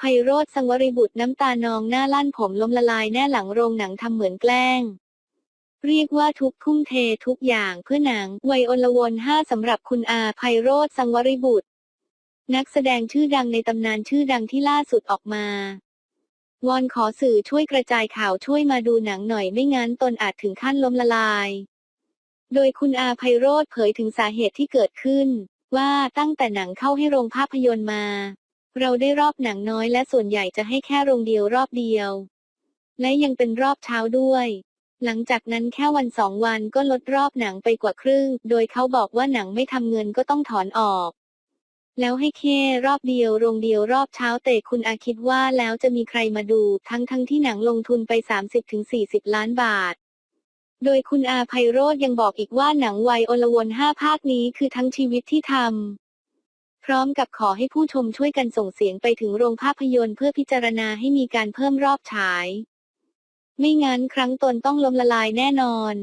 ไพโรธสังวริบุตรน้ำตานองหน้าลั่นผมล้มละลายแน่หลังโรงหนังทำเหมือนแกล้ง เรียกว่าทุกทุ่มเททุกอย่างเพื่อหนังไวัยอลวนห้าสำหรับคุณอาไพโรธสังวริบุตร นักแสดงชื่อดังในตำนานชื่อดังที่ล่าสุดออกมาวอนขอสื่อช่วยกระจายข่าวช่วยมาดูหนังหน่อยไม่งั้นตนอาจถึงขั้นล้มละลาย โดยคุณอาไพโรธเผยถึงสาเหตุที่เกิดขึ้น ว่าตั้งแต่หนังเข้าให้โรงภาพยนตร์มา เราได้รอบหนังน้อยและส่วนใหญ่จะให้แค่โรงเดียวรอบเดียว และยังเป็นรอบเช้าด้วย หลังจากนั้นแค่วันสองวันก็ลดรอบหนังไปกว่าครึ่ง โดยเขาบอกว่าหนังไม่ทำเงินก็ต้องถอนออก แล้วให้แค่รอบเดียวโรงเดียวรอบเช้าแต่คุณอาคิดว่าแล้วจะมีใครมาดู ทั้งทั้งที่หนังลงทุนไป 30-40 ล้านบาทโดยคุณอาไพโรธยังบอกอีกว่าหนังวัยอลวนห้าภาคนี้คือทั้งชีวิตที่ทำ ร้อมกับขอให้ผู้ชมช่วยกันส่งเสียงไปถึงโรงภาพยนตร์เพื่อพิจารณาให้มีการเพิ่มรอบฉาย ไม่งั้นครั้งตนต้องล้มละลายแน่นอน